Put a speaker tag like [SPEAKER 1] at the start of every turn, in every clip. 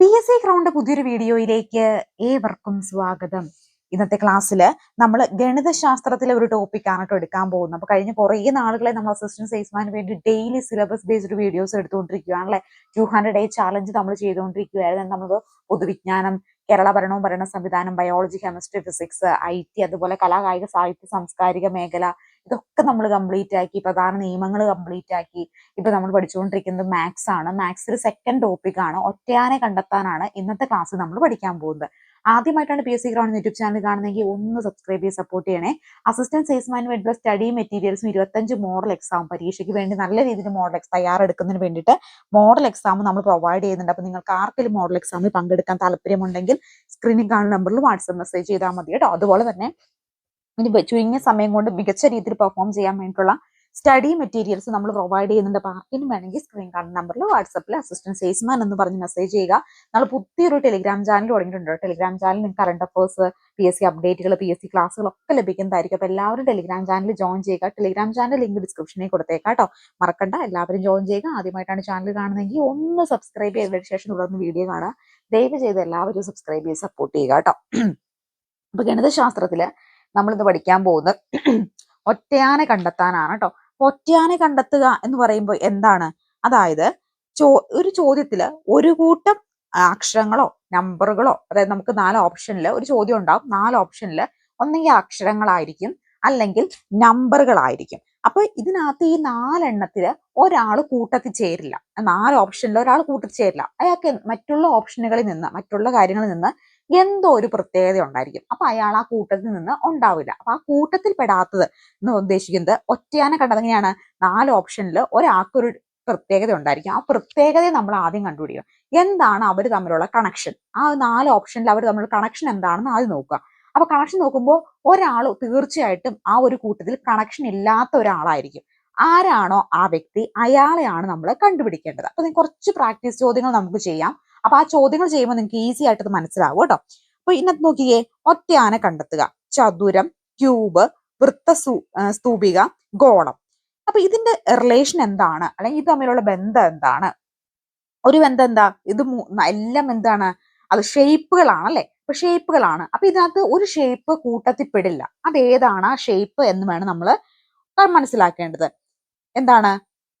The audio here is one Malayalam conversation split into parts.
[SPEAKER 1] പി എസ് സി ക്രൗണ്ട് പുതിയൊരു വീഡിയോയിലേക്ക് ഏവർക്കും സ്വാഗതം. ഇന്നത്തെ ക്ലാസ്സിൽ നമ്മൾ ഗണിതശാസ്ത്രത്തിലെ ഒരു ടോപ്പിക്കാണ് കേട്ടോ എടുക്കാൻ പോകുന്നത്. അപ്പൊ കഴിഞ്ഞ കുറേ നാളുകളെ നമ്മൾ അസിസ്റ്റന്റ് സെയിൽസ്മാന് വേണ്ടി ഡെയിലി സിലബസ് ബേസ്ഡ് വീഡിയോസ് എടുത്തുകൊണ്ടിരിക്കുകയാണ് അല്ലെ? ടു ഹൺഡ്രഡ് ഡേ ചാലഞ്ച് നമ്മൾ ചെയ്തുകൊണ്ടിരിക്കുകയായിരുന്നു. നമ്മൾ പൊതുവിജ്ഞാനം കേരള ഭരണവും ഭരണ സംവിധാനം biology chemistry physics I T അതുപോലെ കലാകായിക സാഹിത്യ സാംസ്കാരിക മേഖല ഇതൊക്കെ നമ്മൾ കംപ്ലീറ്റ് ആക്കി പ്രധാന നിയമങ്ങൾ കംപ്ലീറ്റ് ആക്കി ഇപ്പൊ നമ്മൾ പഠിച്ചുകൊണ്ടിരിക്കുന്നത് മാത്സ് ആണ്. മാത്സിൽ സെക്കൻഡ് ടോപ്പിക് ആണ്. ഒറ്റയാനെ കണ്ടെത്താനാണ് ഇന്നത്തെ ക്ലാസ് നമ്മൾ പഠിക്കാൻ പോകുന്നത്. ആദ്യമായിട്ടാണ് P S C ground YouTube channel കാണുന്നെങ്കിൽ ഒന്ന് സബ്സ്ക്രൈബ് ചെയ്ത് സപ്പോർട്ട് ചെയ്യണേ. അസിസ്റ്റന്റ് സെയിൽസ്മാൻ വേണ്ടിയുള്ള സ്റ്റഡി മെറ്റീരിയൽസും ഇരുപത്തഞ്ച് മോഡൽ എക്സാം പരീക്ഷയ്ക്ക് വേണ്ടി നല്ല രീതിയിൽ മോഡൽ എക്സാം തയ്യാറെടുക്കുന്നതിന് വേണ്ടിയിട്ട് മോഡൽ എക്സാം നമ്മൾ പ്രൊവൈഡ് ചെയ്യുന്നുണ്ട്. അപ്പൊ നിങ്ങൾക്ക് ആർക്കെങ്കിലും മോഡൽ എക്സാമിൽ പങ്കെടുക്കാൻ താല്പര്യമുണ്ടെങ്കിൽ സ്ക്രീനിൽ കാണുന്ന നമ്പറിൽ വാട്സപ്പ് മെസ്സേജ് ചെയ്താൽ മതി കേട്ടോ. അതുപോലെ തന്നെ ഇനി ചുരുങ്ങിയ സമയം കൊണ്ട് മികച്ച രീതിയിൽ പെർഫോം ചെയ്യാൻ വേണ്ടിയിട്ടുള്ള സ്റ്റഡി മെറ്റീരിയൽസ് നമ്മൾ പ്രൊവൈഡ് ചെയ്യുന്നുണ്ട്. അപ്പൊ ആർക്കും വേണമെങ്കിൽ സ്ക്രീൻ കാണുന്ന നമ്പറിൽ വാട്സപ്പിൽ അസിസ്റ്റന്റ് സെയിൽസ്മാൻ എന്ന് പറഞ്ഞ് മെസ്സേജ് ചെയ്യുക. നമ്മൾ പുതിയൊരു ടെലിഗ്രാം ചാനൽ തുടങ്ങിയിട്ടുണ്ട്. ടെലിഗ്രാം ചാനൽ നിങ്ങൾക്ക് current affairs P S C അപ്ഡേറ്റുകൾ പി എസ് സി ക്ലാസ്സുകളൊക്കെ ലഭിക്കുന്നതായിരിക്കും. അപ്പൊ എല്ലാവരും ടെലിഗ്രാം ചാനൽ ജോയിൻ ചെയ്യുക. ടെലിഗ്രാം ചാനൽ ലിങ്ക് ഡിസ്ക്രിപ്ഷനിൽ കൊടുത്തേക്കാം കേട്ടോ. മറക്കണ്ട. എല്ലാവരും ജോയിൻ ചെയ്യുക. ആദ്യമായിട്ടാണ് ചാനൽ കാണുന്നതെങ്കിൽ ഒന്ന് സബ്സ്ക്രൈബ് ചെയ്തതിന് ശേഷം തുടർന്ന് വീഡിയോ കാണുക. ദയവ് ചെയ്ത് എല്ലാവരും സബ്സ്ക്രൈബ് ചെയ്ത് സപ്പോർട്ട് ചെയ്യുക കേട്ടോ. അപ്പൊ ഗണിതശാസ്ത്രത്തിൽ നമ്മളിന്ന് പഠിക്കാൻ പോകുന്നത് ഒറ്റയാനെ കണ്ടെത്താനാണ് കേട്ടോ. അപ്പൊ ഒറ്റയാനെ കണ്ടെത്തുക എന്ന് പറയുമ്പോൾ എന്താണ്? അതായത് ചോ ഒരു ചോദ്യത്തിൽ ഒരു കൂട്ടം അക്ഷരങ്ങളോ നമ്പറുകളോ അതായത് നമുക്ക് നാല് ഓപ്ഷനിൽ ഒരു ചോദ്യം ഉണ്ടാവും. നാല് ഓപ്ഷനിൽ ഒന്നെങ്കിൽ അക്ഷരങ്ങളായിരിക്കും അല്ലെങ്കിൽ നമ്പറുകളായിരിക്കും. അപ്പൊ ഇതിനകത്ത് ഈ നാലെണ്ണത്തിൽ ഒരാൾ കൂട്ടത്തിൽ ചേരില്ല. നാല് ഓപ്ഷനിൽ ഒരാൾ കൂട്ടത്തിൽ ചേരില്ല. അയാൾക്ക് മറ്റുള്ള ഓപ്ഷനുകളിൽ നിന്ന് മറ്റുള്ള കാര്യങ്ങളിൽ നിന്ന് എന്തോ ഒരു പ്രത്യേകത ഉണ്ടായിരിക്കും. അപ്പൊ അയാൾ ആ കൂട്ടത്തിൽ നിന്ന് ഉണ്ടാവില്ല. അപ്പൊ ആ കൂട്ടത്തിൽ പെടാത്തത് എന്ന് ഉദ്ദേശിക്കുന്നത് ഒറ്റയാനെ കണ്ടത് എങ്ങനെയാണ്? നാല് ഓപ്ഷനിൽ ഒരാൾക്കൊരു പ്രത്യേകത ഉണ്ടായിരിക്കും. ആ പ്രത്യേകതയെ നമ്മൾ ആദ്യം കണ്ടുപിടിക്കണം. എന്താണ് അവർ തമ്മിലുള്ള കണക്ഷൻ ആ നാല് ഓപ്ഷനിൽ അവർ തമ്മിലുള്ള കണക്ഷൻ എന്താണെന്ന് ആദ്യം നോക്കുക. അപ്പൊ കണക്ഷൻ നോക്കുമ്പോൾ ഒരാൾ തീർച്ചയായിട്ടും ആ ഒരു കൂട്ടത്തിൽ കണക്ഷൻ ഇല്ലാത്ത ഒരാളായിരിക്കും. ആരാണോ ആ വ്യക്തി? അയാളെയാണ് നമ്മൾ കണ്ടുപിടിക്കേണ്ടത്. അപ്പൊ കുറച്ച് പ്രാക്ടീസ് ചോദ്യങ്ങൾ നമുക്ക് ചെയ്യാം. അപ്പൊ ആ ചോദ്യങ്ങൾ ചെയ്യുമ്പോൾ നിങ്ങൾക്ക് ഈസി ആയിട്ട് ഇത് മനസ്സിലാവും കേട്ടോ. അപ്പൊ ഇന്നത്തെ നോക്കിയേ ഒറ്റയാനെ കണ്ടെത്തുക. ചതുരം ക്യൂബ് വൃത്ത സ്തൂപിക ഗോളം. അപ്പൊ ഇതിന്റെ റിലേഷൻ എന്താണ്? അല്ലെങ്കിൽ ഇത് തമ്മിലുള്ള ബന്ധം എന്താണ്? ഒരു ബന്ധം എന്താ? ഇത് എല്ലാം എന്താണ്? അത് ഷേപ്പുകളാണ് അല്ലെ അപ്പൊ ഷേപ്പുകളാണ് അപ്പൊ ഇതിനകത്ത് ഒരു ഷേപ്പ് കൂട്ടത്തിൽ പെടില്ല. അത് ഏതാണ് ആ ഷേപ്പ് എന്ന് വേണം നമ്മൾ മനസ്സിലാക്കേണ്ടത്. എന്താണ്?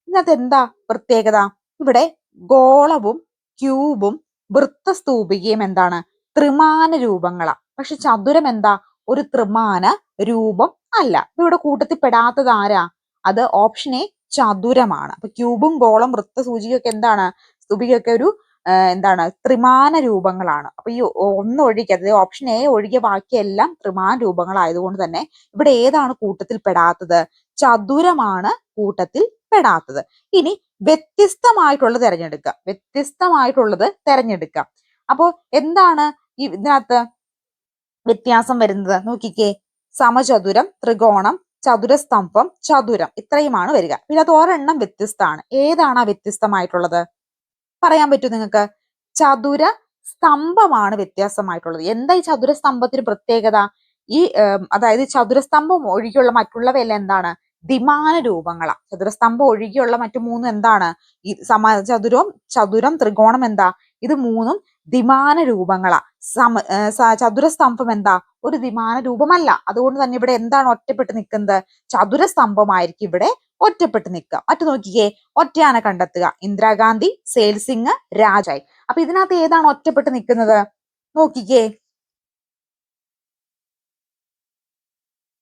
[SPEAKER 1] ഇതിനകത്ത് എന്താ പ്രത്യേകത? ഇവിടെ ഗോളവും ക്യൂബും വൃത്തസ്തൂപികയും എന്താണ്? ത്രിമാന രൂപങ്ങളാണ് പക്ഷെ ചതുരം എന്താ? ഒരു ത്രിമാന രൂപം അല്ല. ഇവിടെ കൂട്ടത്തിൽ പെടാത്തത് ആരാ? അത് ഓപ്ഷൻ എ ചതുരമാണ്. അപ്പൊ ക്യൂബും ഗോളം വൃത്തസൂചികയൊക്കെ എന്താണ്? സ്തുപികയൊക്കെ ഒരു എന്താണ്? ത്രിമാന രൂപങ്ങളാണ്. അപ്പൊ ഈ ഒന്ന് ഒഴികെ അതായത് ഓപ്ഷൻ എ ഒഴികെ ബാക്കിയെല്ലാം ത്രിമാന രൂപങ്ങളായതുകൊണ്ട് തന്നെ ഇവിടെ ഏതാണ് കൂട്ടത്തിൽ പെടാത്തത് ചതുരമാണ് കൂട്ടത്തിൽ പെടാത്തത് ഇനി വ്യത്യസ്തമായിട്ടുള്ളത് തിരഞ്ഞെടുക്കുക. വ്യത്യസ്തമായിട്ടുള്ളത് തിരഞ്ഞെടുക്കുക. അപ്പോ എന്താണ് ഈ ഇതിനകത്ത് വ്യത്യാസം വരുന്നത്? നോക്കിക്കേ. സമചതുരം ത്രികോണം ചതുരസ്തംഭം ചതുരം ഇത്രയുമാണ് വരിക. പിന്നെ അത് ഒരെണ്ണം വ്യത്യസ്തമാണ്. ഏതാണ് ആ വ്യത്യസ്തമായിട്ടുള്ളത്? പറയാൻ പറ്റൂ നിങ്ങൾക്ക്. ചതുര സ്തംഭമാണ് വ്യത്യാസമായിട്ടുള്ളത്. എന്താ ഈ ചതുരസ്തംഭത്തിന് പ്രത്യേകത? ഈ അതായത് ചതുരസ്തംഭം ഒഴികെയുള്ള മറ്റുള്ളവയെല്ലാം എന്താണ്? ദ്വിമാന രൂപങ്ങളാ. ചതുരസ്തംഭം ഒഴികെയുള്ള മറ്റു മൂന്നും എന്താണ്? ഈ സമ ചതുരവും ചതുരം ത്രികോണം എന്താ? ഇത് മൂന്നും ദ്വിമാന രൂപങ്ങളാ. സമ ചതുരസ്തംഭം എന്താ? ഒരു ദ്വിമാന രൂപമല്ല. അതുകൊണ്ട് തന്നെ ഇവിടെ എന്താണ് ഒറ്റപ്പെട്ട് നിൽക്കുന്നത്? ചതുരസ്തംഭമായിരിക്കും ഇവിടെ ഒറ്റപ്പെട്ട് നിൽക്കുക. മറ്റു നോക്കിക്കേ ഒറ്റയാനെ കണ്ടെത്തുക. ഇന്ദിരാഗാന്ധി സെയിൽസിംഗ് രാജായി. അപ്പൊ ഇതിനകത്ത് ഏതാണ് ഒറ്റപ്പെട്ട് നിൽക്കുന്നത്? നോക്കിക്കേ.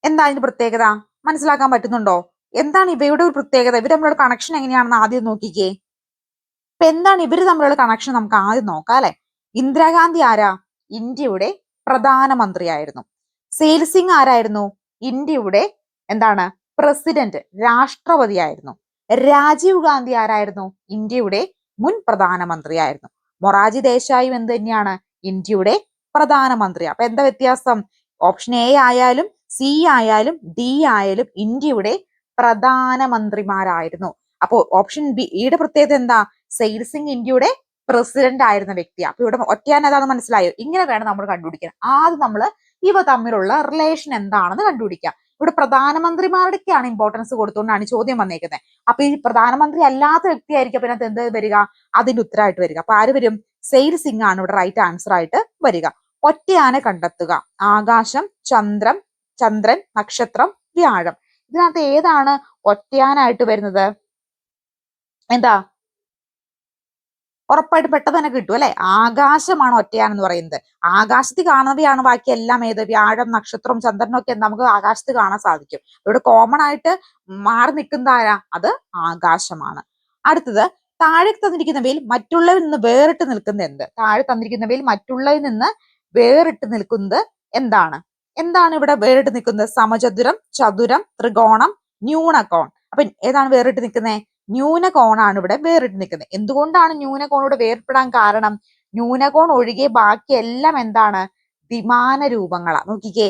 [SPEAKER 1] എന്താ അതിന്റെ പ്രത്യേകത? മനസ്സിലാക്കാൻ പറ്റുന്നുണ്ടോ? എന്താണ് ഇവയുടെ ഒരു പ്രത്യേകത? ഇവർ തമ്മിലുള്ള കണക്ഷൻ എങ്ങനെയാണെന്ന് ആദ്യം നോക്കിക്കേ. ഇപ്പൊ എന്താണ് ഇവർ തമ്മിലുള്ള കണക്ഷൻ നമുക്ക് ആദ്യം നോക്കാം അല്ലെ? ഇന്ദിരാഗാന്ധി ആരാ? ഇന്ത്യയുടെ പ്രധാനമന്ത്രിയായിരുന്നു. സെയിൽസിംഗ് ആരായിരുന്നു? ഇന്ത്യയുടെ എന്താണ്? പ്രസിഡന്റ് രാഷ്ട്രപതിയായിരുന്നു. രാജീവ് ഗാന്ധി ആരായിരുന്നു? ഇന്ത്യയുടെ മുൻ പ്രധാനമന്ത്രിയായിരുന്നു. മൊറാജി ദേശായും എന്ത് തന്നെയാണ്? ഇന്ത്യയുടെ പ്രധാനമന്ത്രി അപ്പൊ എന്താ വ്യത്യാസം? ഓപ്ഷൻ എ ആയാലും സി ആയാലും ഡി ആയാലും ഇന്ത്യയുടെ പ്രധാനമന്ത്രിമാരായിരുന്നു. അപ്പോ ഓപ്ഷൻ ബി യുടെ പ്രത്യേകത എന്താ? സെയിൽസിംഗ് ഇന്ത്യയുടെ പ്രസിഡന്റ് ആയിരുന്ന വ്യക്തിയാണ് അപ്പൊ ഇവിടെ ഒറ്റയാൻ മനസ്സിലായോ? ഇങ്ങനെ വേണം നമ്മൾ കണ്ടുപിടിക്കാൻ. ആദ്യം നമ്മൾ ഇവ തമ്മിലുള്ള റിലേഷൻ എന്താണെന്ന് കണ്ടുപിടിക്കാം. ഇവിടെ പ്രധാനമന്ത്രിമാരുടെയൊക്കെയാണ് ഇമ്പോർട്ടൻസ് കൊടുത്തുകൊണ്ടാണ് ചോദ്യം വന്നേക്കുന്നത്. അപ്പൊ ഈ പ്രധാനമന്ത്രി അല്ലാത്ത വ്യക്തിയായിരിക്കും അപ്പൊ അതിനകത്ത് എന്ത് വരിക? അതിന്റെ ഉത്തരമായിട്ട് വരിക. അപ്പൊ ആര് വരും? സെയിൽ സിംഗ് ആണ് ഇവിടെ റൈറ്റ് ആൻസർ ആയിട്ട് വരിക. ഒറ്റയാനെ കണ്ടെത്തുക. ആകാശം ചന്ദ്രം ചന്ദ്രൻ നക്ഷത്രം വ്യാഴം. ഇതിനകത്ത് ഏതാണ് ഒറ്റയാനായിട്ട് വരുന്നത്? എന്താ? ഉറപ്പായിട്ട് പെട്ടെന്ന് തന്നെ കിട്ടും അല്ലെ? ആകാശമാണ് ഒറ്റയാൻ എന്ന് പറയുന്നത്. ആകാശത്തിൽ കാണുന്നവയാണ് ബാക്കി എല്ലാം ഏത്? വ്യാഴം നക്ഷത്രം ചന്ദ്രനും ഒക്കെ നമുക്ക് ആകാശത്ത് കാണാൻ സാധിക്കും. ഇവിടെ കോമൺ ആയിട്ട് മാറി നിൽക്കുന്നതാരാ അത് ആകാശമാണ്. അടുത്തത് താഴെ തന്നിരിക്കുന്നവയിൽ മറ്റുള്ളവരിൽ നിന്ന് വേറിട്ട് നിൽക്കുന്നത് എന്ത്? താഴെ തന്നിരിക്കുന്നവയിൽ മറ്റുള്ളവരിൽ നിന്ന് വേറിട്ട് നിൽക്കുന്നത് എന്താണ്? എന്താണ് ഇവിടെ വേറിട്ട് നിൽക്കുന്നത്? സമചതുരം ചതുരം ത്രികോണം ന്യൂനകോൺ. അപ്പൊ ഏതാണ് വേറിട്ട് നിൽക്കുന്നത് ന്യൂനകോണാണ് ഇവിടെ വേറിട്ട് നിൽക്കുന്നത്. എന്തുകൊണ്ടാണ് ന്യൂനകോൺ ഇവിടെ വേർപ്പെടാൻ കാരണം? ന്യൂനകോൺ ഒഴികെ ബാക്കി എല്ലാം എന്താണ്? ദ്വിമാന രൂപങ്ങളാണ് നോക്കിക്കേ.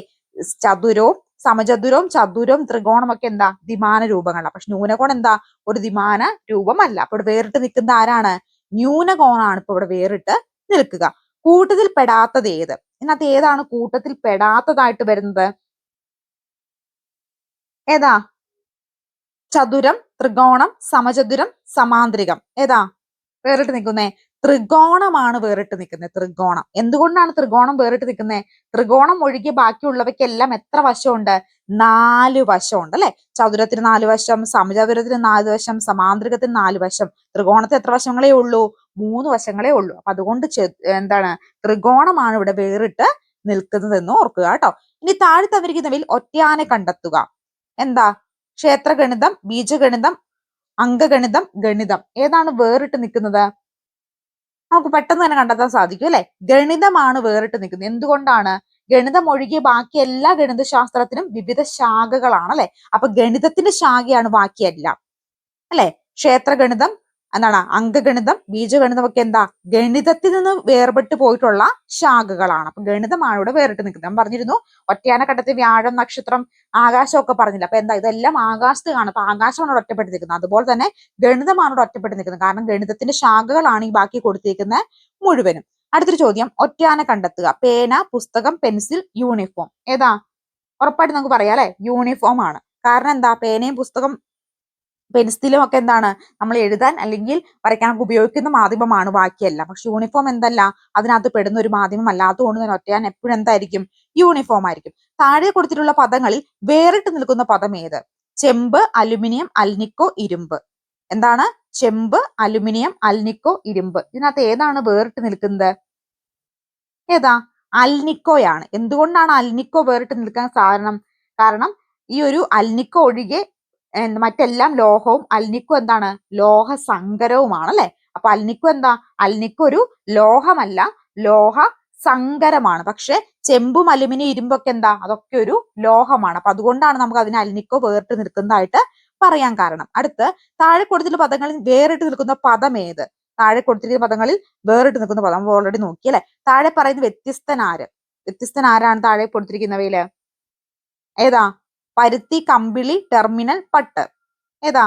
[SPEAKER 1] ചതുരവും സമചതുരവും ചതുരവും ത്രികോണം ഒക്കെ എന്താ? ദ്വിമാന രൂപങ്ങളാണ് പക്ഷെ ന്യൂനകോൺ എന്താ? ഒരു ദ്വിമാന രൂപമല്ല. അപ്പൊ ഇവിടെ വേറിട്ട് നിൽക്കുന്ന ആരാണ്? ന്യൂനകോണാണ് ഇപ്പൊ ഇവിടെ വേറിട്ട് നിൽക്കുക. കൂട്ടത്തിൽ പെടാത്തത് ഏത്? ഇതിനകത്ത് ഏതാണ് കൂട്ടത്തിൽ പെടാത്തതായിട്ട് വരുന്നത്? ഏതാ? ചതുരം ത്രികോണം സമചതുരം സമാന്തരികം. ഏതാ? വേറിട്ട് നിൽക്കുന്നേ. ത്രികോണമാണ് വേറിട്ട് നിൽക്കുന്നത് ത്രികോണം. എന്തുകൊണ്ടാണ് ത്രികോണം വേറിട്ട് നിൽക്കുന്നത് ത്രികോണം ഒഴികെ ബാക്കിയുള്ളവയ്ക്കെല്ലാം എത്ര വശമുണ്ട്? നാല് വശമുണ്ട് അല്ലെ? ചതുരത്തിന് നാല് വശം സമചതുരത്തിന് നാല് വശം സമാന്തരികത്തിന് നാല് വശം. ത്രികോണത്തിന് എത്ര വശങ്ങളേ ഉള്ളൂ? മൂന്ന് വശങ്ങളേ ഉള്ളൂ. അപ്പൊ അതുകൊണ്ട് എന്താണ് ത്രികോണമാണ് ഇവിടെ വേറിട്ട് നിൽക്കുന്നത് എന്ന് ഓർക്കുക കേട്ടോ. ഇനി താഴെ തന്നിരിക്കുന്നവയിൽ ഒറ്റയാനെ കണ്ടെത്തുക. എന്താ? ക്ഷേത്രഗണിതം ബീജഗണിതം അംഗഗണിതം ഗണിതം. ഏതാണ് വേറിട്ട് നിൽക്കുന്നത്? നമുക്ക് പെട്ടെന്ന് തന്നെ കണ്ടെത്താൻ സാധിക്കും അല്ലെ? ഗണിതമാണ് വേറിട്ട് നിൽക്കുന്നത്. എന്തുകൊണ്ടാണ്? ഗണിതം ഒഴികെ ബാക്കി എല്ലാ ഗണിതശാസ്ത്രത്തിനും വിവിധ ശാഖകളാണ് അല്ലെ? അപ്പൊ ഗണിതത്തിന്റെ ശാഖയാണ് ബാക്കിയെല്ലാം. അല്ലെ? ക്ഷേത്രഗണിതം എന്താണ്? അംഗഗണിതം ബീജഗണിതം ഒക്കെ എന്താ? ഗണിതത്തിൽ നിന്ന് വേർപെട്ട് പോയിട്ടുള്ള ശാഖകളാണ്. അപ്പൊ ഗണിതമാണ് ഇവിടെ വേറിട്ട് നിൽക്കുന്നത്. ഞാൻ പറഞ്ഞിരുന്നു ഒറ്റയാനഘട്ടത്തിൽ വ്യാഴം നക്ഷത്രം ആകാശം ഒക്കെ പറഞ്ഞില്ല? അപ്പൊ എന്താ? ഇതെല്ലാം ആകാശത്ത് കാണും അപ്പൊ ആകാശമാണ് ഇവിടെ ഒറ്റപ്പെട്ട് നിൽക്കുന്നത് അതുപോലെ തന്നെ ഗണിതമാണ് ഇവിടെ ഒറ്റപ്പെട്ട് നിൽക്കുന്നത് കാരണം ഗണിതത്തിന്റെ ശാഖകളാണ് ഈ ബാക്കി കൊടുത്തിരിക്കുന്നത് മുഴുവനും. അടുത്തൊരു ചോദ്യം. ഒറ്റയാന കണ്ടെത്തുക. പേന പുസ്തകം പെൻസിൽ യൂണിഫോം. ഏതാ? ഉറപ്പായിട്ട് നമുക്ക് പറയാം അല്ലെ? യൂണിഫോം ആണ്. കാരണം എന്താ? പേനയും പുസ്തകം പെൻസിലും ഒക്കെ എന്താണ്? നമ്മൾ എഴുതാൻ അല്ലെങ്കിൽ വരയ്ക്കാൻ ഉപയോഗിക്കുന്ന മാധ്യമമാണ് ബാക്കിയല്ല. പക്ഷെ യൂണിഫോം എന്തല്ല? അതിനകത്ത് പെടുന്ന ഒരു മാധ്യമം അല്ലാത്തതുകൊണ്ട് തന്നെ ഒറ്റയാൻ എപ്പോഴും എന്തായിരിക്കും? യൂണിഫോം ആയിരിക്കും. താഴെ കൊടുത്തിട്ടുള്ള പദങ്ങളിൽ വേറിട്ട് നിൽക്കുന്ന പദം ഏത്? ചെമ്പ് അലുമിനിയം അൽനിക്കോ ഇരുമ്പ്. എന്താണ്? ചെമ്പ് അലുമിനിയം അൽനിക്കോ ഇരുമ്പ്. ഇതിനകത്ത് ഏതാണ് വേറിട്ട് നിൽക്കുന്നത്? ഏതാ? അൽനിക്കോയാണ്. എന്തുകൊണ്ടാണ് അൽനിക്കോ വേറിട്ട് നിൽക്കാൻ കാരണം കാരണം ഈ ഒരു അൽനിക്കോ ഒഴികെ മറ്റെല്ലാം ലോഹവും അൽനിക്കു എന്താണ്? ലോഹ സങ്കരവുമാണ് അല്ലെ അപ്പൊ അൽനിക്കു എന്താ? അൽനിക്കു ഒരു ലോഹമല്ല ലോഹ സങ്കരമാണ് പക്ഷെ ചെമ്പും അലുമിനിയം ഇരുമ്പൊക്കെ എന്താ? അതൊക്കെ ഒരു ലോഹമാണ്. അപ്പൊ അതുകൊണ്ടാണ് നമുക്ക് അതിനെ അൽനിക്കോ വേറിട്ട് നിൽക്കുന്നതായിട്ട് പറയാൻ കാരണം. അടുത്ത് താഴെ കൊടുത്തിട്ടുള്ള പദങ്ങളിൽ വേറിട്ട് നിൽക്കുന്ന പദം ഏത്? താഴെ കൊടുത്തിരിക്കുന്ന പദങ്ങളിൽ വേറിട്ട് നിൽക്കുന്ന പദം. ഓൾറെഡി നോക്കി അല്ലെ? താഴെ പറയുന്ന വ്യത്യസ്തനാര് വ്യത്യസ്തനാരാണ് താഴെ കൊടുത്തിരിക്കുന്നവയിൽ? ഏതാ? പരുത്തി കമ്പിളി ടെർമിനൽ പട്ട്. ഏതാ?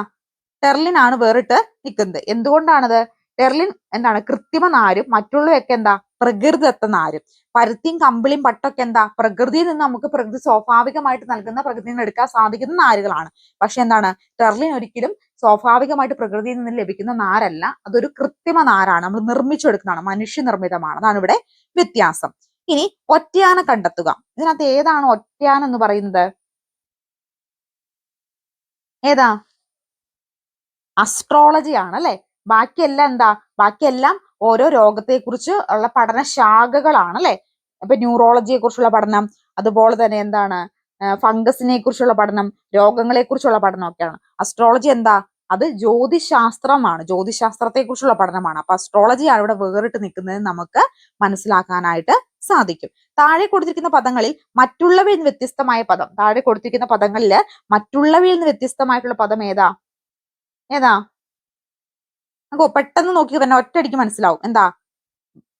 [SPEAKER 1] ടെർലിൻ ആണ് വേറിട്ട് നിൽക്കുന്നത് എന്തുകൊണ്ടാണത്? ടെർലിൻ എന്താണ്? കൃത്രിമ നാരും മറ്റുള്ളവയൊക്കെ എന്താ? പ്രകൃതിദത്ത നാരും. പരുത്തിയും കമ്പിളിയും പട്ടൊക്കെ എന്താ? പ്രകൃതിയിൽ നിന്ന് നമുക്ക് പ്രകൃതി സ്വാഭാവികമായിട്ട് നൽകുന്ന പ്രകൃതിയിൽ നിന്ന് എടുക്കാൻ സാധിക്കുന്ന നാരുകളാണ്. പക്ഷെ എന്താണ്? ടെർലിൻ ഒരിക്കലും സ്വാഭാവികമായിട്ട് പ്രകൃതിയിൽ നിന്ന് ലഭിക്കുന്ന നാരല്ല. അതൊരു കൃത്രിമ നാരാണ്. നമ്മൾ നിർമ്മിച്ചെടുക്കുന്നതാണ്. മനുഷ്യ നിർമ്മിതമാണ് അതാണ് ഇവിടെ വ്യത്യാസം. ഇനി ഒറ്റയാന കണ്ടെത്തുക. ഇതിനകത്ത് ഏതാണ് ഒറ്റയാന എന്ന് പറയുന്നത്? ഏതാ? അസ്ട്രോളജി ആണ് അല്ലെ? ബാക്കിയെല്ലാം എന്താ? ബാക്കിയെല്ലാം ഓരോ രോഗത്തെക്കുറിച്ച് ഉള്ള പഠന ശാഖകളാണ് അല്ലെ? ഇപ്പൊ ന്യൂറോളജിയെ കുറിച്ചുള്ള പഠനം അതുപോലെ തന്നെ എന്താണ് ഫംഗസിനെ കുറിച്ചുള്ള പഠനം രോഗങ്ങളെ കുറിച്ചുള്ള പഠനം ഒക്കെയാണ് അസ്ട്രോളജി എന്താ? അത് ജ്യോതിശാസ്ത്രമാണ്. ജ്യോതിശാസ്ത്രത്തെ കുറിച്ചുള്ള പഠനമാണ്. അപ്പൊ അസ്ട്രോളജിയാണ് ഇവിടെ വേറിട്ട് നിൽക്കുന്നത് നമുക്ക് മനസ്സിലാക്കാനായിട്ട് സാധിക്കും. താഴെ കൊടുത്തിരിക്കുന്ന പദങ്ങളിൽ മറ്റുള്ളവയിൽ നിന്ന് വ്യത്യസ്തമായ പദം. താഴെ കൊടുത്തിരിക്കുന്ന പദങ്ങളിൽ മറ്റുള്ളവയിൽ നിന്ന് വ്യത്യസ്തമായിട്ടുള്ള പദം ഏതാ? ഏതാ? നമുക്ക് പെട്ടെന്ന് നോക്കി തന്നെ ഒറ്റയടിക്ക് മനസ്സിലാവും. എന്താ?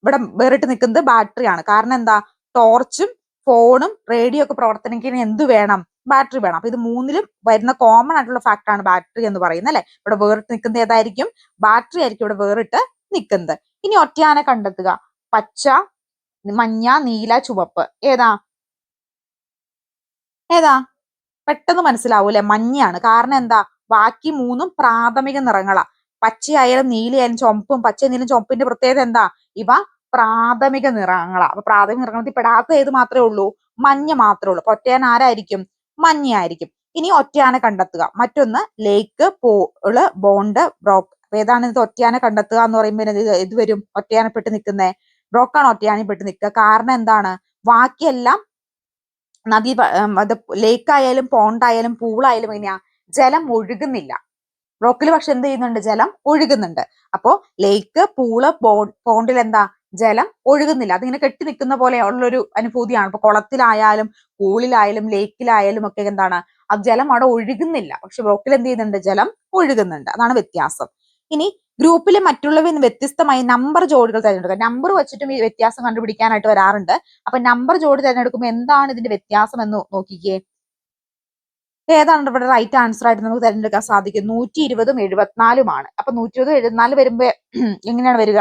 [SPEAKER 1] ഇവിടെ വേറിട്ട് നിൽക്കുന്നത് ബാറ്ററിയാണ് കാരണം എന്താ? ടോർച്ചും ഫോണും റേഡിയോ ഒക്കെ പ്രവർത്തനത്തിന് എന്ത് വേണം? ബാറ്ററി വേണം. അപ്പൊ ഇത് മൂന്നിലും വരുന്ന കോമൺ ആയിട്ടുള്ള ഫാക്ടർ ആണ് ബാറ്ററി എന്ന് പറയുന്നത് അല്ലെ? ഇവിടെ വേറിട്ട് നിൽക്കുന്നത് ഏതായിരിക്കും? ബാറ്ററി ആയിരിക്കും ഇവിടെ വേറിട്ട് നിൽക്കുന്നത്. ഇനി ഒറ്റയാനെ കണ്ടെത്തുക. പച്ച മഞ്ഞ നീല ചുവപ്പ്. ഏതാ? ഏതാ? പെട്ടെന്ന് മനസ്സിലാവൂലെ മഞ്ഞയാണ്. കാരണം എന്താ? ബാക്കി മൂന്നും പ്രാഥമിക നിറങ്ങളാ. പച്ചയായാലും നീലയായാലും ചുമപ്പും പച്ച നീലും ചുമപ്പിന്റെ പ്രത്യേകത എന്താ? ഇവ പ്രാഥമിക നിറങ്ങളാ. അപ്പൊ പ്രാഥമിക നിറങ്ങളിൽ പെടാത്ത ഏത് മാത്രമേ ഉള്ളൂ? മഞ്ഞ മാത്രമേ ഉള്ളൂ. അപ്പൊ ഒറ്റയാൻ ആരായിരിക്കും? മഞ്ഞയായിരിക്കും. ഇനി ഒറ്റയാന കണ്ടെത്തുക. മറ്റൊന്ന് ലേക്ക് പോൾ ബോണ്ട് ബ്രോക്ക് അപ്പൊ ഏതാണ് ഇത് ഒറ്റയാന കണ്ടെത്തുക എന്ന് പറയുമ്പോൾ ഇത് ഇത് വരും. ഒറ്റയാനപ്പെട്ട് നിൽക്കുന്നേ ബ്രോക്കാണ് ഒറ്റയാനപ്പെട്ട് നിൽക്കുക. കാരണം എന്താണ്? ബാക്കിയെല്ലാം നദി അത് ലേക്കായാലും പോണ്ടായാലും പൂളായാലും എങ്ങനെയാ? ജലം ഒഴുകുന്നില്ല. ബ്രോക്കിൽ പക്ഷെ എന്ത് ചെയ്യുന്നുണ്ട്? ജലം ഒഴുകുന്നുണ്ട്. അപ്പോ ലേക്ക് പൂൾ പോണ്ടിൽ എന്താ ജലം ഒഴുകുന്നില്ല. അതിങ്ങനെ കെട്ടി നിൽക്കുന്ന പോലെ ഉള്ളൊരു അനുഭൂതിയാണ്. ഇപ്പൊ കുളത്തിലായാലും പൂളിലായാലും ലേക്കിലായാലും ഒക്കെ എന്താണ്? ആ ജലം അവിടെ ഒഴുകുന്നില്ല. പക്ഷെ ബ്രോക്കിൽ എന്ത് ചെയ്യുന്നുണ്ട്? ജലം ഒഴുകുന്നുണ്ട്. അതാണ് വ്യത്യാസം. ഇനി ഗ്രൂപ്പിലെ മറ്റുള്ളവയിൽ നിന്ന് വ്യത്യസ്തമായി നമ്പർ ജോഡികൾ തിരഞ്ഞെടുക്കുക. നമ്പർ വെച്ചിട്ടും ഈ വ്യത്യാസം കണ്ടുപിടിക്കാനായിട്ട് വരാറുണ്ട്. അപ്പൊ നമ്പർ ജോഡി തിരഞ്ഞെടുക്കുമ്പോൾ എന്താണ് ഇതിന്റെ വ്യത്യാസം എന്ന് നോക്കിക്കേ. ഏതാണ് ഇവിടെ റൈറ്റ് ആൻസർ ആയിട്ട് നമുക്ക് തിരഞ്ഞെടുക്കാൻ സാധിക്കും. നൂറ്റി ഇരുപതും എഴുപത്തിനാലുമാണ്. അപ്പൊ നൂറ്റി ഇരുപതും എഴുപത്തിനാല് വരുമ്പോ എങ്ങനെയാണ് വരിക?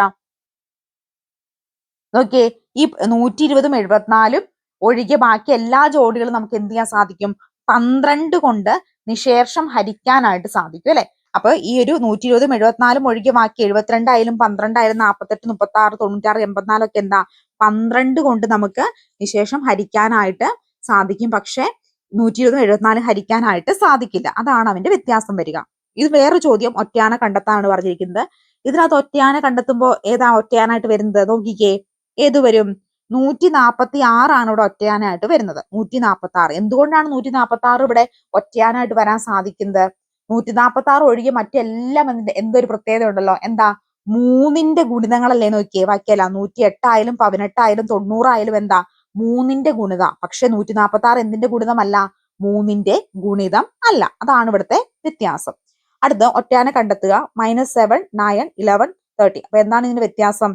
[SPEAKER 1] നോക്കിയേ ഈ നൂറ്റി ഇരുപതും എഴുപത്തിനാലും ഒഴികെ ബാക്കി എല്ലാ ജോഡികളും നമുക്ക് എന്ത് ചെയ്യാൻ സാധിക്കും? പന്ത്രണ്ട് കൊണ്ട് നിശേഷം ഹരിക്കാനായിട്ട് സാധിക്കും അല്ലെ? അപ്പൊ ഈ ഒരു നൂറ്റി ഇരുപതും എഴുപത്തിനാലും ഒഴികെ ബാക്കി എഴുപത്തിരണ്ടായാലും പന്ത്രണ്ടായാലും നാൽപ്പത്തെട്ട് മുപ്പത്തി ആറ് തൊണ്ണൂറ്റാറ് എൺപത്തിനാലൊക്കെ എന്താ? പന്ത്രണ്ട് കൊണ്ട് നമുക്ക് നിശേഷം ഹരിക്കാനായിട്ട് സാധിക്കും. പക്ഷെ നൂറ്റി ഇരുപതും എഴുപത്തിനാലും ഹരിക്കാനായിട്ട് സാധിക്കില്ല. അതാണ് അവന്റെ വ്യത്യാസം വരിക. ഇത് വേറെ ചോദ്യം ഒറ്റയാന കണ്ടെത്താനാണ് പറഞ്ഞിരിക്കുന്നത്. ഇതിനകത്ത് ഒറ്റയാന കണ്ടെത്തുമ്പോൾ ഏതാ ഒറ്റയാനായിട്ട് വരുന്നത്? നോക്കിക്കേ. ഏത് വരും? നൂറ്റി നാപ്പത്തി ആറാണ് ഇവിടെ ഒറ്റയാനായിട്ട് വരുന്നത്. നൂറ്റി നാപ്പത്തി ആറ് എന്തുകൊണ്ടാണ് നൂറ്റി നാപ്പത്തി ആറ് ഇവിടെ ഒറ്റയാനായിട്ട് വരാൻ സാധിക്കുന്നത്? നൂറ്റി നാപ്പത്തി ആറ് ഒഴികെ മറ്റെല്ലാം എന്തിന്റെ എന്തൊരു പ്രത്യേകത ഉണ്ടല്ലോ എന്താ? മൂന്നിന്റെ ഗുണിതങ്ങളല്ലേ നോക്കിയേ? ബാക്കിയല്ല നൂറ്റി എട്ടായാലും പതിനെട്ടായാലും തൊണ്ണൂറായാലും എന്താ? മൂന്നിന്റെ ഗുണിത. പക്ഷെ നൂറ്റി നാപ്പത്തി ആറ് എന്തിന്റെ ഗുണിതമല്ല? മൂന്നിന്റെ ഗുണിതം അല്ല. അതാണ് ഇവിടുത്തെ വ്യത്യാസം. അടുത്ത ഒറ്റയാനെ കണ്ടെത്തുക. Minus seven nine eleven thirty. അപ്പൊ എന്താണ് ഇതിന്റെ വ്യത്യാസം?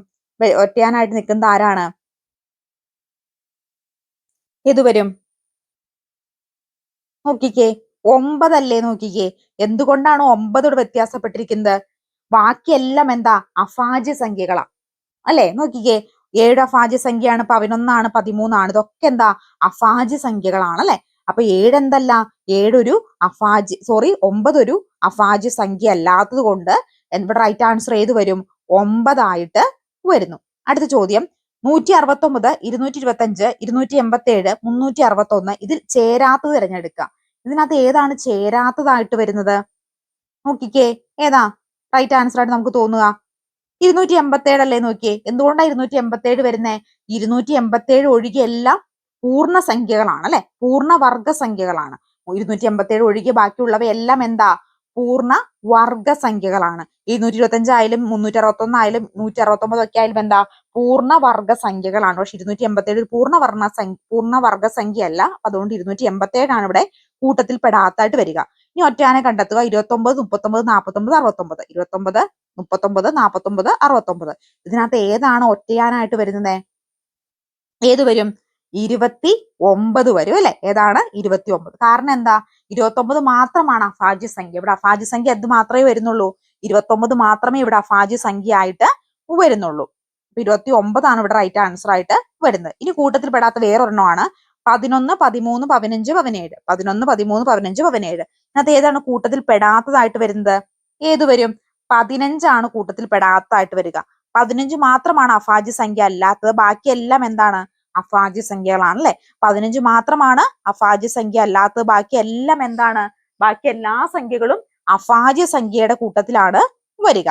[SPEAKER 1] ഒറ്റയാനായിട്ട് നിൽക്കുന്നത് ആരാണ്? ഏത് വരും? നോക്കിക്കേ ഒമ്പതല്ലേ നോക്കിക്കേ? എന്തുകൊണ്ടാണ് ഒമ്പതോട് വ്യത്യാസപ്പെട്ടിരിക്കുന്നത്? ബാക്കിയെല്ലാം എന്താ? അഫാജ്യ സംഖ്യകളാ. അല്ലെ? നോക്കിക്കേ ഏഴ് അഫാജ്യ സംഖ്യയാണ് പതിനൊന്നാണ് പതിമൂന്നാണ്. ഇതൊക്കെ എന്താ? അഫാജ്യ സംഖ്യകളാണ് അല്ലെ? അപ്പൊ ഏഴ് എന്തല്ല? ഏഴൊരു അഫാജ് സോറി ഒമ്പതൊരു ഒരു അഭാജ്യ സംഖ്യ അല്ലാത്തത് കൊണ്ട് റൈറ്റ് ആൻസർ ഏത് വരും? ഒമ്പതായിട്ട് വരുന്നു. അടുത്ത ചോദ്യം. നൂറ്റി അറുപത്തി ഒമ്പത് ഇരുന്നൂറ്റി ഇരുപത്തി അഞ്ച് ഇരുന്നൂറ്റി എൺപത്തി ഏഴ് മുന്നൂറ്റി അറുപത്തി ഒന്ന് ഇതിൽ ചേരാത്തത് തിരഞ്ഞെടുക്കുക. ഇതിനകത്ത് ഏതാണ് ചേരാത്തതായിട്ട് വരുന്നത്? നോക്കിക്കേ. ഏതാ? റൈറ്റ് ആൻസർ ആയിട്ട് നമുക്ക് തോന്നുക. ഇരുന്നൂറ്റി എൺപത്തി ഏഴ് അല്ലേ നോക്കിയേ? എന്തുകൊണ്ടാണ് ഇരുന്നൂറ്റി എൺപത്തി ഏഴ് വരുന്നേ? ഇരുന്നൂറ്റി എൺപത്തി ഏഴ് ഒഴികെ എല്ലാം പൂർണ സംഖ്യകളാണ് അല്ലെ? പൂർണ വർഗ സംഖ്യകളാണ്. ഇരുന്നൂറ്റി എൺപത്തി ഏഴ് ഒഴികെ ബാക്കിയുള്ളവയെല്ലാം എന്താ? പൂർണ വർഗ സംഖ്യകളാണ് നൂറ്റി ഇരുപത്തി അഞ്ചായാലും മുന്നൂറ്റി അറുപത്തി ഒന്നായാലും നൂറ്റി അറുപത്തി ഒമ്പത് ഒക്കെ ആയാലും എന്താ? പൂർണ വർഗ സംഖ്യകളാണ് പക്ഷെ ഇരുന്നൂറ്റി എൺപത്തി ഏഴ് പൂർണ വർണ സംഖ്യ പൂർണ വർഗ സംഖ്യ അല്ല അതുകൊണ്ട് ഇരുന്നൂറ്റി എൺപത്തി ഏഴാണ് ഇവിടെ കൂട്ടത്തിൽ പെടാത്തായിട്ട് വരിക. ഇനി ഒറ്റയാനെ കണ്ടെത്തുക. ഇരുപത്തി ഒമ്പത് മുപ്പത്തി ഒമ്പത് നാൽപ്പത്തി ഒമ്പത് അറുപത്തി ഒമ്പത് ഇരുപത്തി ഒമ്പത് മുപ്പത്തി ഒമ്പത് നാൽപ്പത്തി ഒമ്പത് അറുപത്തി ഒമ്പത് ഇതിനകത്ത് ഏതാണ് ഒറ്റയാനായിട്ട് വരുന്നത്? ഏത് വരും? ഇരുപത്തി ഒമ്പത് വരും അല്ലെ? ഏതാണ്? ഇരുപത്തി ഒമ്പത് കാരണം എന്താ? ഇരുപത്തി ഒമ്പത് മാത്രമാണ് അഭാജ്യ സംഖ്യ ഇവിടെ അഭാജ്യ സംഖ്യ എന്ത് മാത്രമേ വരുന്നുള്ളൂ? ഇരുപത്തി ഒമ്പത് മാത്രമേ ഇവിടെ അഭാജ്യ സംഖ്യ ആയിട്ട് വരുന്നുള്ളൂ. ഇരുപത്തി ഒമ്പതാണ് ഇവിടെ റൈറ്റ് ആൻസർ ആയിട്ട് വരുന്നത്. ഇനി കൂട്ടത്തിൽ പെടാത്ത വേറൊരെണ്ണമാണ് പതിനൊന്ന് പതിമൂന്ന് പതിനഞ്ച് പതിനേഴ്. പതിനൊന്ന് പതിമൂന്ന് പതിനഞ്ച് പതിനേഴ്. അതിനകത്ത് ഏതാണ് കൂട്ടത്തിൽ പെടാത്തതായിട്ട് വരുന്നത്? ഏത് വരും? പതിനഞ്ചാണ് കൂട്ടത്തിൽ പെടാത്തതായിട്ട് വരിക. പതിനഞ്ച് മാത്രമാണ് അഭാജ്യ സംഖ്യ അല്ലാത്തത്. ബാക്കിയെല്ലാം എന്താണ്? അഭാജ്യ സംഖ്യകളാണ് അല്ലെ? പതിനഞ്ച് മാത്രമാണ് അഭാജ്യ സംഖ്യ. അല്ലാത്തത് ബാക്കി എല്ലാം എന്താണ്? ബാക്കി എല്ലാ സംഖ്യകളും അഭാജ്യ സംഖ്യയുടെ കൂട്ടത്തിലാണ് വരിക.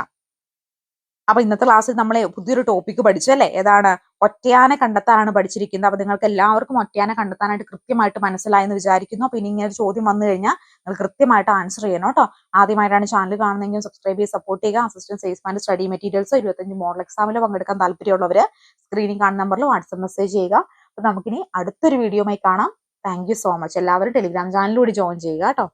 [SPEAKER 1] അപ്പൊ ഇന്നത്തെ ക്ലാസ്സിൽ നമ്മൾ പുതിയൊരു ടോപ്പിക്ക് പഠിച്ചു അല്ലെ? ഏതാണ്? ഒറ്റയാനെ കണ്ടെത്താനാണ് പഠിച്ചിരിക്കുന്നത്. അപ്പൊ നിങ്ങൾക്ക് എല്ലാവർക്കും ഒറ്റയാനെ കണ്ടെത്താനായിട്ട് കൃത്യമായിട്ട് മനസ്സിലായെന്ന് വിചാരിക്കുന്നു. അപ്പൊ ഇനി ഇങ്ങനെ ചോദ്യം വന്നു കഴിഞ്ഞാൽ നിങ്ങൾ കൃത്യമായിട്ട് ആൻസർ ചെയ്യണം കേട്ടോ. ആദ്യമായിട്ടാണ് ചാനൽ കാണുന്നതെങ്കിൽ സബ്സ്ക്രൈബ് ചെയ്ത് സപ്പോർട്ട് ചെയ്യുക. അസിസ്റ്റന്റ് സെയിൽസ്മാൻ സ്റ്റഡി മെറ്റീരിയൽസ് ഇരുപത്തഞ്ച് മോഡൽ എക്സാമിൽ പങ്കെടുക്കാൻ താല്പര്യമുള്ളവർ സ്ക്രീനിൽ കാണുന്ന നമ്പറിൽ വാട്സപ്പ് മെസ്സേജ് ചെയ്യുക. അപ്പൊ നമുക്കിനി അടുത്തൊരു വീഡിയോയുമായി കാണാം. താങ്ക് സോ മച്ച് എല്ലാവരും ടെലിഗ്രാം ചാനലിലൂടെ ജോയിൻ ചെയ്യുക കേട്ടോ.